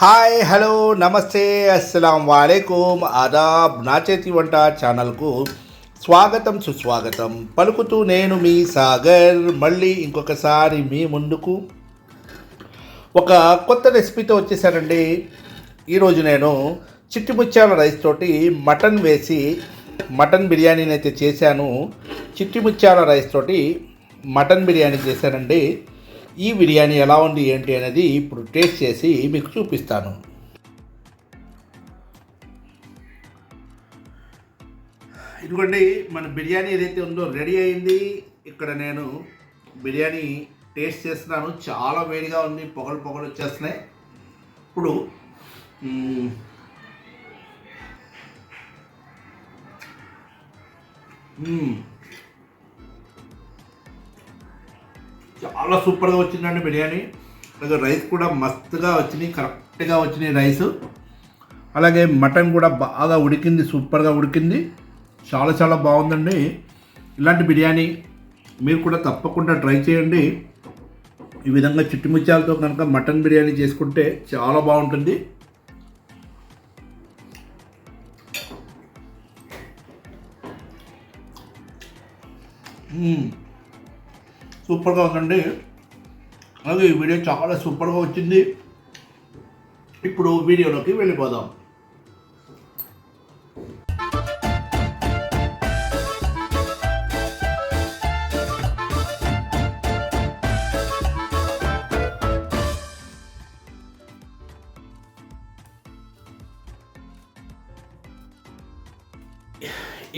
Hi hello నమస్తే అస్సలం వాలేకుమ్ ఆదాబ్ నా చేతి వంట ఛానల్కు స్వాగతం సుస్వాగతం. పలుకుతూ నేను మీ సాగర్. మళ్ళీ ఇంకొకసారి మీ ముందుకు. ఒక కొత్త రెసిపీతో వచ్చేసానండి. ఈరోజు నేను చిట్టిముత్యాల రైస్ తోటి మటన్ వేసి మటన్ బిర్యానీని అయితే చేశాను. చిట్టిముత్యాల రైస్ తోటి మటన్ బిర్యానీ చేశానండి. ఈ బిర్యానీ ఎలా ఉంది ఏంటి అనేది ఇప్పుడు టేస్ట్ చేసి మీకు చూపిస్తాను. ఇదిగోండి మన బిర్యానీ ఏదైతే ఉందో రెడీ అయింది. ఇక్కడ నేను బిర్యానీ టేస్ట్ చేస్తున్నాను. చాలా వేడిగా ఉంది పొగలు పొగలు వచ్చేస్తున్నాయి. ఇప్పుడు మ్మ్, చాలా సూపర్గా వచ్చిందండి బిర్యానీ. అలాగే రైస్ కూడా మస్తుగా వచ్చినాయి కరెక్ట్గా వచ్చినాయి రైస్. అలాగే మటన్ కూడా బాగా ఉడికింది సూపర్గా ఉడికింది. చాలా చాలా బాగుందండి. ఇలాంటి బిర్యానీ మీరు కూడా తప్పకుండా ట్రై చేయండి. ఈ విధంగా చిట్టుముత్యాలతో కనుక మటన్ బిర్యానీ చేసుకుంటే చాలా బాగుంటుంది. మ్మ్. సూపర్గా ఉందండి. అలాగే ఈ వీడియో చాలా సూపర్గా వచ్చింది. ఇప్పుడు వీడియోలోకి వెళ్ళిపోదాం.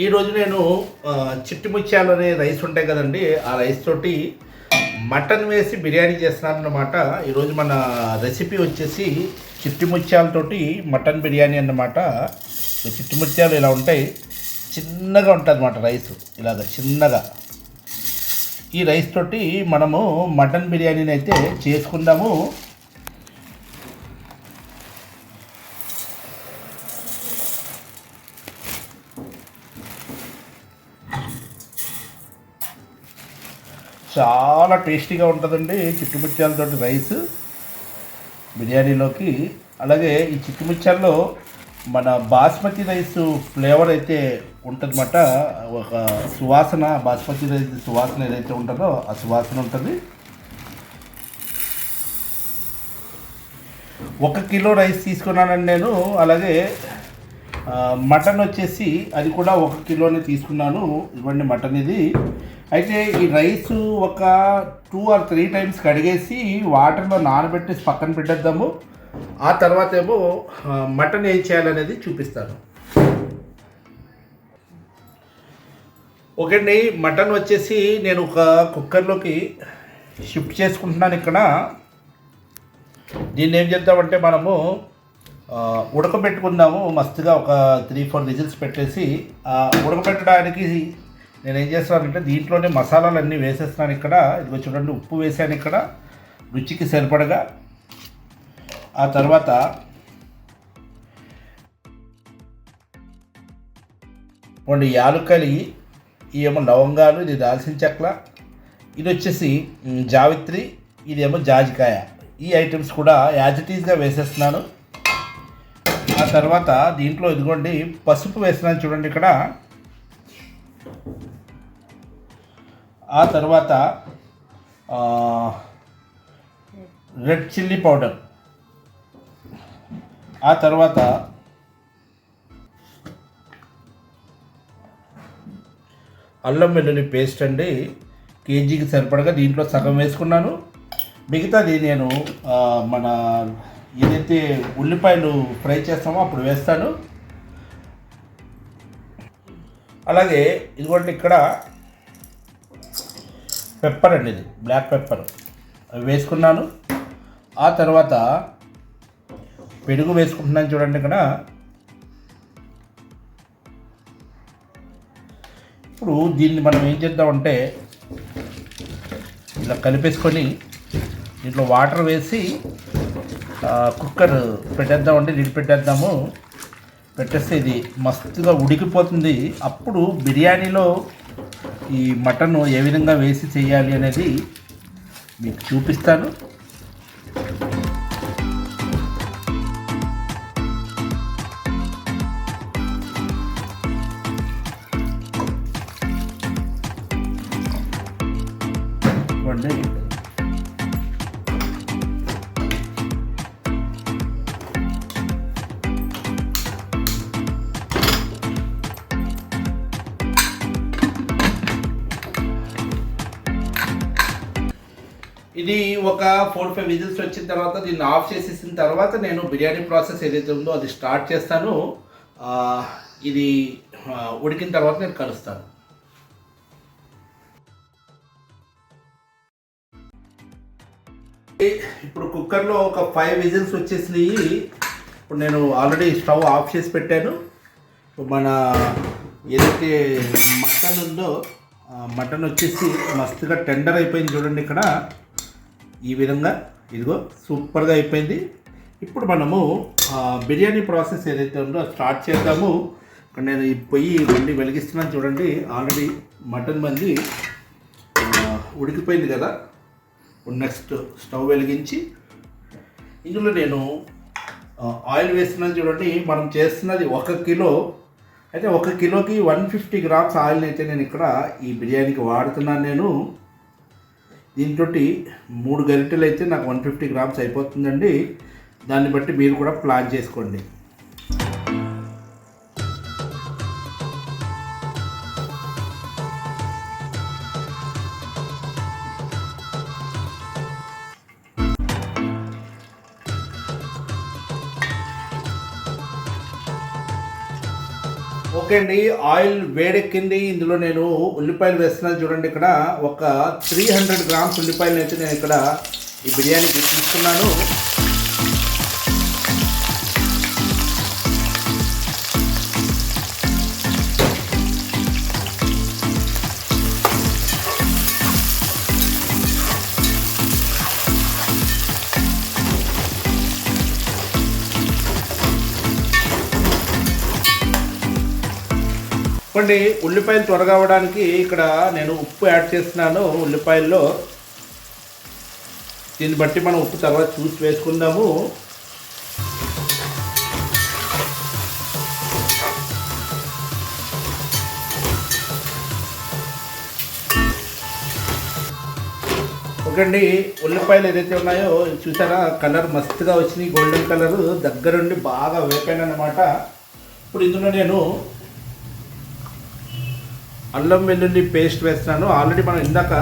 ఈరోజు నేను ఆ, చిట్టి ముత్యాలు అనే రైస్ ఉంటాయి కదండి ఆ రైస్ తోటి మటన్ వేసి బిర్యానీ చేస్తున్నాను అన్నమాట ఈరోజు మన రెసిపీ వచ్చేసి చిట్టి ముత్యాలతోటి మటన్ బిర్యానీ అన్నమాట. ఈ చిట్టి ముత్యాలు ఇలా ఉంటాయి. చిన్నగా ఉంటుంది అన్నమాట రైస్. ఇలాగ చిన్నగా. ఈ రైస్ తోటి మనము మటన్ బిర్యానీని అయితే చేసుకుందాము. చాలా టేస్టీగా ఉంటుందండి చిట్టుమిర్చాలతో రైస్ బిర్యానీలోకి. అలాగే ఈ చిట్టుమిర్చాల్లో మన బాస్మతి రైస్ ఫ్లేవర్ అయితే ఉంటుందన్నమాట. ఒక సువాసన బాస్మతి రైస్ సువాసన ఏదైతే ఉంటుందో ఆ సువాసన ఉంటుంది. ఒక కిలో రైస్ తీసుకున్నానండి నేను. అలాగే మటన్ వచ్చేసి అది కూడా ఒక కిలోనే తీసుకున్నాను. ఇవ్వండి మటన్ ఇది. అయితే ఈ రైస్ ఒక టూ ఆర్ త్రీ టైమ్స్ కడిగేసి వాటర్లో నానబెట్టేసి పక్కన పెట్టేద్దాము. ఆ తర్వాత ఏమో మటన్ ఏం చేయాలనేది చూపిస్తాను. ఓకే అండి మటన్ వచ్చేసి నేను ఒక కుక్కర్లోకి షిఫ్ట్ చేసుకుంటున్నాను ఇక్కడ. దీన్ని ఏం చేద్దామంటే మనము ఉడకబెట్టుకుందాము. మస్తుగా ఒక త్రీ ఫోర్ విజిల్స్ పెట్టేసి ఉడకబెట్టడానికి నేను ఏం చేస్తానంటే దీంట్లోనే మసాలాలు అన్నీ వేసేస్తున్నాను ఇక్కడ. ఇదిగో చూడండి ఉప్పు వేసాను ఇక్కడ. రుచికి సరిపడగా. ఆ తర్వాత రెండు యాలుకలి ఈ ఏమో లవంగాలు ఇది దాల్చిన చెక్కల ఇది వచ్చేసి జావిత్రి ఇదేమో జాజికాయ. ఈ ఐటమ్స్ కూడా యాజ్ ఇట్ వేసేస్తున్నాను. ఆ తర్వాత దీంట్లో ఇదిగోండి పసుపు వేస్తున్నాను చూడండి ఇక్కడ. ఆ తర్వాత రెడ్ చిల్లీ పౌడర్. ఆ తర్వాత అల్లం వెల్లుల్లి పేస్ట్ అండి. కేజీకి సరిపడగా దీంట్లో సగం వేసుకున్నాను. మిగతాది నేను మన ఏదైతే ఉల్లిపాయలు ఫ్రై చేస్తామో అప్పుడు వేస్తాను. అలాగే ఇదిగోండి ఇక్కడ పెప్పర్ అండి ఇది. బ్లాక్ పెప్పర్ అవి వేసుకున్నాను. ఆ తర్వాత పెరుగు వేసుకుంటున్నాను చూడండి ఇక్కడ. ఇప్పుడు దీన్ని మనం ఏం చేద్దామంటే ఇలా కలిపేసుకొని దీంట్లో వాటర్ వేసి కుక్కర్ పెట్టేద్దామంటే నీళ్ళు పెట్టేద్దాము. పెట్టేస్తే ఇది మస్తుగా ఉడికిపోతుంది. అప్పుడు బిర్యానీలో ఈ మటన్ ఏ విధంగా వేసి చేయాలి అనేది మీకు చూపిస్తాను. ఒక ఫోర్ ఫైవ్ విజిల్స్ వచ్చిన తర్వాత దీన్ని ఆఫ్ చేసేసిన తర్వాత నేను బిర్యానీ ప్రాసెస్ ఏదైతే ఉందో అది స్టార్ట్ చేస్తాను ఇది ఉడికిన తర్వాత నేను కలుస్తాను. ఇప్పుడు కుక్కర్లో ఒక ఫైవ్ విజిల్స్ వచ్చేసినాయి. ఇప్పుడు నేను ఆల్రెడీ స్టవ్ ఆఫ్ చేసి పెట్టాను. ఇప్పుడు మన ఏదైతే మటన్ ఉందో మటన్ వచ్చేసి మస్తుగా టెండర్ అయిపోయింది చూడండి ఇక్కడ. ఈ విధంగా ఇదిగో సూపర్గా అయిపోయింది. ఇప్పుడు మనము బిర్యానీ ప్రాసెస్ ఏదైతే ఉందో స్టార్ట్ చేద్దాము. ఇక్కడ నేను ఈ పొయ్యి వండి వెలిగిస్తున్నాను చూడండి. ఆల్రెడీ మటన్ మంది ఉడికిపోయింది కదా. నెక్స్ట్ స్టవ్ వెలిగించి ఇందులో నేను ఆయిల్ వేస్తున్నాను చూడండి. మనం చేస్తున్నది ఒక కిలో అయితే ఒక కిలోకి వన్ ఫిఫ్టీ గ్రామ్స్ ఆయిల్ని అయితే నేను ఇక్కడ ఈ బిర్యానీకి వాడుతున్నాను నేను. దీంతో మూడు గరిటెలు అయితే నాకు వన్ ఫిఫ్టీ గ్రామ్స్ అయిపోతుందండి. దాన్ని బట్టి మీరు కూడా ప్లాన్ చేసుకోండి. ఓకే అండి. ఆయిల్ వేడెక్కింది. ఇందులో నేను ఉల్లిపాయలు వేస్తున్నాను చూడండి ఇక్కడ. ఒక త్రీ హండ్రెడ్ గ్రామ్స్ ఉల్లిపాయలు అయితే నేను ఇక్కడ ఈ బిర్యానీకి తీసుకున్నాను. ఇవ్వండి ఉల్లిపాయలు త్వరగా అవ్వడానికి ఇక్కడ నేను ఉప్పు యాడ్ చేస్తున్నాను ఉల్లిపాయల్లో. దీన్ని బట్టి మనం ఉప్పు తర్వాత చూసి వేసుకుందాము. ఓకే అండి ఉల్లిపాయలు ఏదైతే ఉన్నాయో చూసారా కలర్ మస్తుగా వచ్చినాయి గోల్డెన్ కలర్ దగ్గరుండి బాగా వేపాను అనమాట ఇప్పుడు ఇందులో నేను అల్లం వెల్లుల్లి పేస్ట్ వేస్తున్నాను. ఆల్రెడీ మనం ఇందాక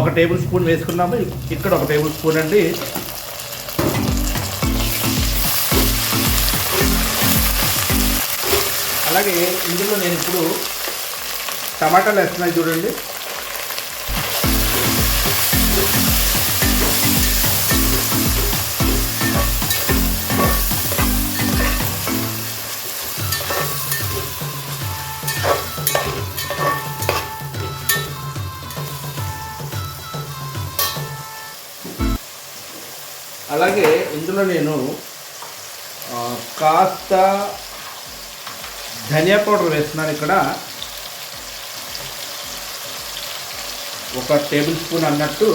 ఒక టేబుల్ స్పూన్ వేసుకున్నాము. ఇక్కడ ఒక టేబుల్ స్పూన్ అండి. అలాగే ఇందులో నేను ఇప్పుడు టమాటాలు వేస్తున్నాయి చూడండి. అలాగే ఇందులో నేను కాస్త ధనియా పౌడర్ వేస్తున్నాను ఇక్కడ. ఒక టేబుల్ స్పూన్ అన్నట్టు.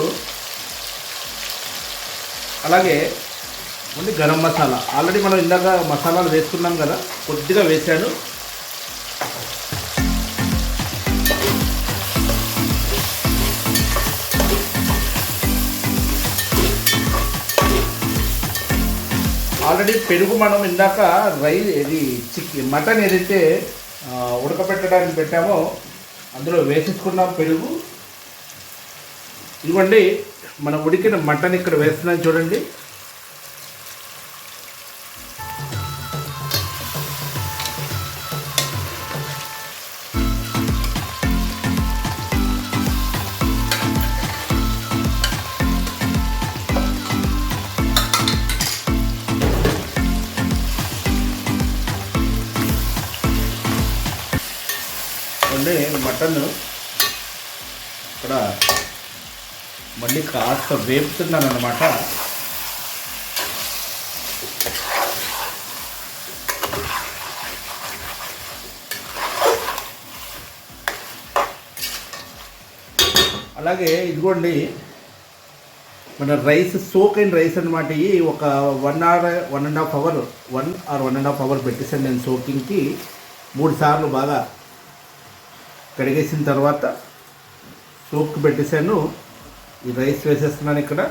అలాగే ఉంది గరం మసాలా. ఆల్రెడీ మనం ఇందాక మసాలాలు వేసుకున్నాం కదా కొద్దిగా వేసాను ఆల్రెడీ పెరుగు మనం ఇందాక రై ఇది చికెన్ మటన్ ఏదైతే ఉడకపెట్టడానికి ఉడకబెట్టడానికి పెట్టామో అందులో వేసేసుకున్నాం పెరుగు. ఇవ్వండి మనం ఉడికిన మటన్ ఇక్కడ వేస్తున్నాం చూడండి. అంటే మటన్ ఇక్కడ మళ్ళీ కాస్త వేపుతున్నాను అనమాట అలాగే ఇదిగోండి మన రైస్ సోక్ అయిన రైస్ అనమాట ఇవి ఒక one hour one and half hour one or one and half hour పెట్టేసాను నేను సోకింగ్కి. మూడు సార్లు బాగా కడిగేసిన తర్వాత సోప్కి పెట్టేశాను. ఈ రైస్ వేసేస్తున్నాను ఇక్కడ.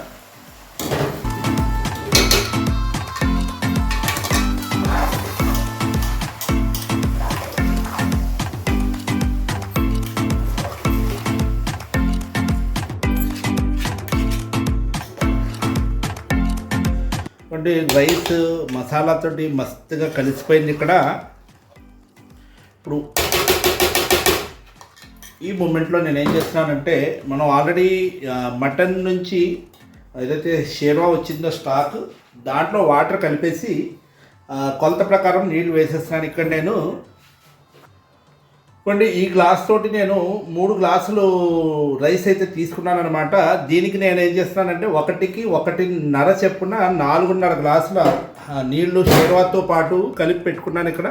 అంటే రైస్ మసాలాతోటి మస్తుగా కలిసిపోయింది ఇక్కడ. ఇప్పుడు ఈ మూమెంట్లో నేను ఏం చేస్తున్నానంటే మనం ఆల్రెడీ మటన్ నుంచి ఏదైతే షేర్వా వచ్చిందో స్టాక్ దాంట్లో వాటర్ కలిపేసి కొలత ప్రకారం నీళ్ళు వేసేస్తున్నాను. ఇక్కడ నేను చూడండి ఈ గ్లాస్ తోటి నేను మూడు గ్లాసులు రైస్ అయితే తీసుకున్నాను అనమాట దీనికి నేను ఏం చేస్తున్నానంటే ఒకటికి ఒకటిన్నర చెప్పున నాలుగున్నర గ్లాసుల నీళ్ళు షేర్వాతో పాటు కలిపి పెట్టుకున్నాను ఇక్కడ.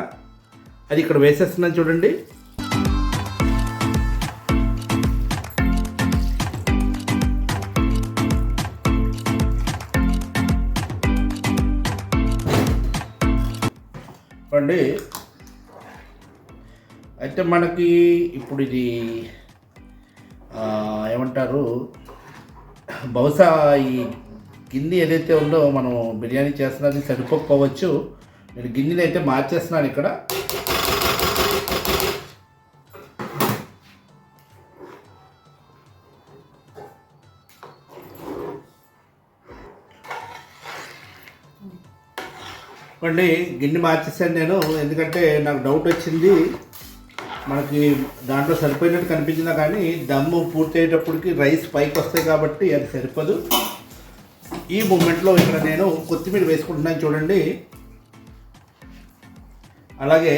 అది ఇక్కడ వేసేస్తున్నాను చూడండి. చూడండి. అయితే మనకి ఇప్పుడు ఇది ఏమంటారు బహుశా ఈ గిన్నె ఏదైతే ఉందో మనం బిర్యానీ చేస్తున్నది సరిపోకపోవచ్చు. నేను గిన్నెని అయితే మార్చేస్తున్నాను ఇక్కడ. అండి గిన్నె మార్చేసాను నేను. ఎందుకంటే నాకు డౌట్ వచ్చింది. మనకి దాంట్లో సరిపోయినట్టు కనిపించిందా కానీ దమ్ము పూర్తి అయ్యేటప్పటికి రైస్ పైకి వస్తాయి కాబట్టి అది సరిపోదు. ఈ మూమెంట్లో ఇక్కడ నేను కొత్తిమీర వేసుకుంటున్నాను చూడండి. అలాగే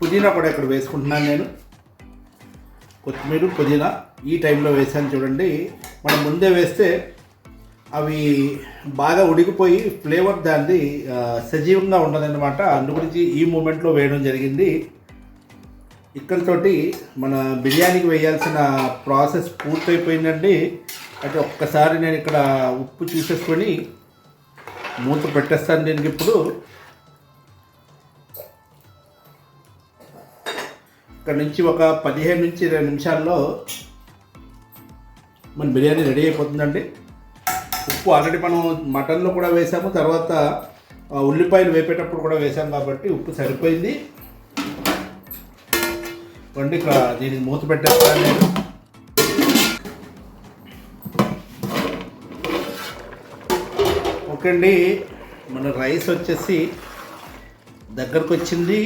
పుదీనా కూడా ఇక్కడ వేసుకుంటున్నాను నేను. కొత్తిమీర పుదీనా ఈ టైంలో వేసాను చూడండి. మనం ముందే వేస్తే అవి బాగా ఉడికిపోయి ఫ్లేవర్ దాన్ని సజీవంగా ఉండదన్నమాట అందు గురించి ఈ మూమెంట్లో వేయడం జరిగింది. ఇక్కడితోటి మన బిర్యానీకి వేయాల్సిన ప్రాసెస్ పూర్తయిపోయిందండి. అయితే ఒక్కసారి నేను ఇక్కడ ఉప్పు చూసేసుకొని మూత పెట్టేస్తాను దీనికి ఇప్పుడు. ఇక్కడ నుంచి ఒక పదిహేను నుంచి ఇరవై నిమిషాల్లో మన బిర్యానీ రెడీ అయిపోతుందండి. ఉప్పు ఆల్రెడీ మనం మటన్లో కూడా వేసాము తర్వాత ఆ, ఉల్లిపాయలు వేపేటప్పుడు కూడా వేసాం కాబట్టి ఉప్పు సరిపోయింది. వండి ఇక్కడ దీనికి మూత పెట్టేస్తాను నేను. ఓకే అండి మన రైస్ వచ్చేసి దగ్గరకు వచ్చింది.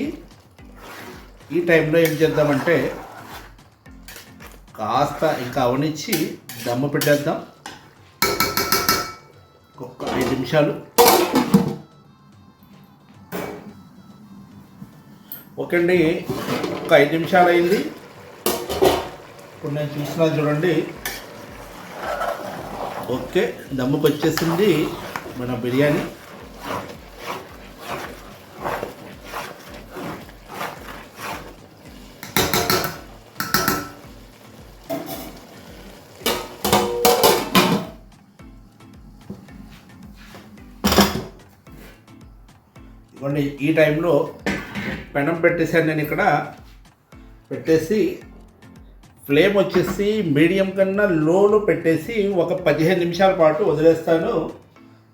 ఈ టైంలో ఏం చేద్దామంటే కాస్త ఇంకా అవనిచ్చి దమ్ము పెట్టేద్దాం. ఒక ఐదు నిమిషాలు. ఓకే అండి ఒక ఐదు నిమిషాలు అయింది ఇప్పుడు నేను చూస్తున్నాను చూడండి. ఓకే దమ్ముకు వచ్చేసింది మన బిర్యానీ. ఈ టైంలో పెనం పెట్టేశాను నేను ఇక్కడ. పెట్టేసి ఫ్లేమ్ వచ్చేసి మీడియం కన్నా లోలో పెట్టేసి ఒక పదిహేను నిమిషాల పాటు వదిలేస్తాను.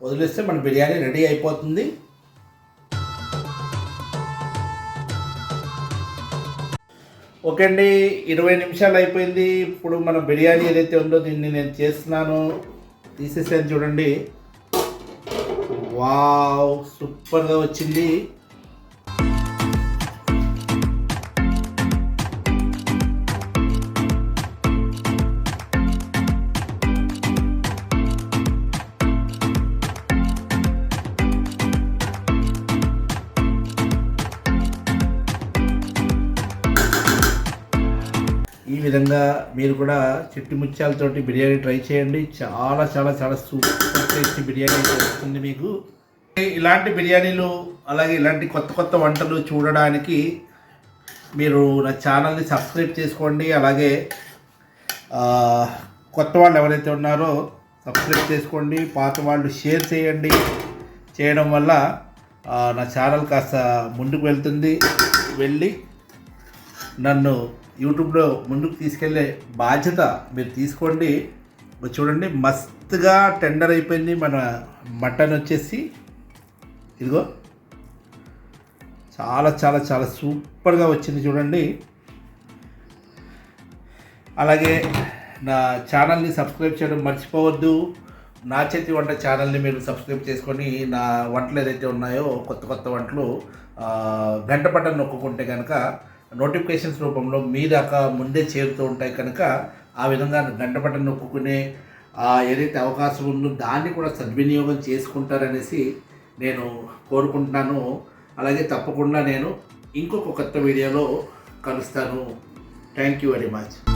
వదిలేస్తే మన బిర్యానీ రెడీ అయిపోతుంది. ఓకే అండి ఇరవై నిమిషాలు అయిపోయింది. ఇప్పుడు మన బిర్యానీ ఏదైతే ఉందో దీన్ని నేను చేస్తున్నాను. తీసేసాను చూడండి. వావ్ సూపర్గా వచ్చింది. ఈ విధంగా మీరు కూడా చెట్టు ముత్యాలతోటి బిర్యానీ ట్రై చేయండి. చాలా చాలా చాలా సూపర్ టేస్టీ బిర్యానీ వస్తుంది మీకు. ఇలాంటి బిర్యానీలు అలాగే ఇలాంటి కొత్త కొత్త వంటలు చూడడానికి మీరు నా ఛానల్ని సబ్స్క్రైబ్ చేసుకోండి. అలాగే కొత్త వాళ్ళు ఎవరైతే ఉన్నారో సబ్స్క్రైబ్ చేసుకోండి. పాత వాళ్ళు షేర్ చేయండి. చేయడం వల్ల నా ఛానల్ కాస్త ముందుకు వెళ్తుంది. వెళ్ళి నన్ను యూట్యూబ్లో ముందుకు తీసుకెళ్ళే బాధ్యత మీరు తీసుకోండి. చూడండి మస్తుగా టెండర్ అయిపోయింది. మన మటన్ వచ్చేసి ఇదిగో. చాలా చాలా చాలా సూపర్గా వచ్చింది చూడండి. అలాగే నా ఛానల్ని సబ్స్క్రైబ్ చేయడం మర్చిపోవద్దు. నా చేతి వంట ఛానల్ని మీరు సబ్స్క్రైబ్ చేసుకొని నా వంటలు ఏదైతే ఉన్నాయో కొత్త కొత్త వంటలు గంట బటన్ నొక్కుకుంటే కనుక నోటిఫికేషన్స్ రూపంలో మీ దాకా ముందే చేరుతూ ఉంటాయి కనుక ఆ విధంగా గంటపట్ట నొప్పుకునే ఆ, ఏదైతే అవకాశం ఉందో దాన్ని కూడా సద్వినియోగం చేసుకుంటారనేసి నేను కోరుకుంటున్నాను. అలాగే తప్పకుండా నేను ఇంకొక కొత్త వీడియోలో కలుస్తాను. Thank you very much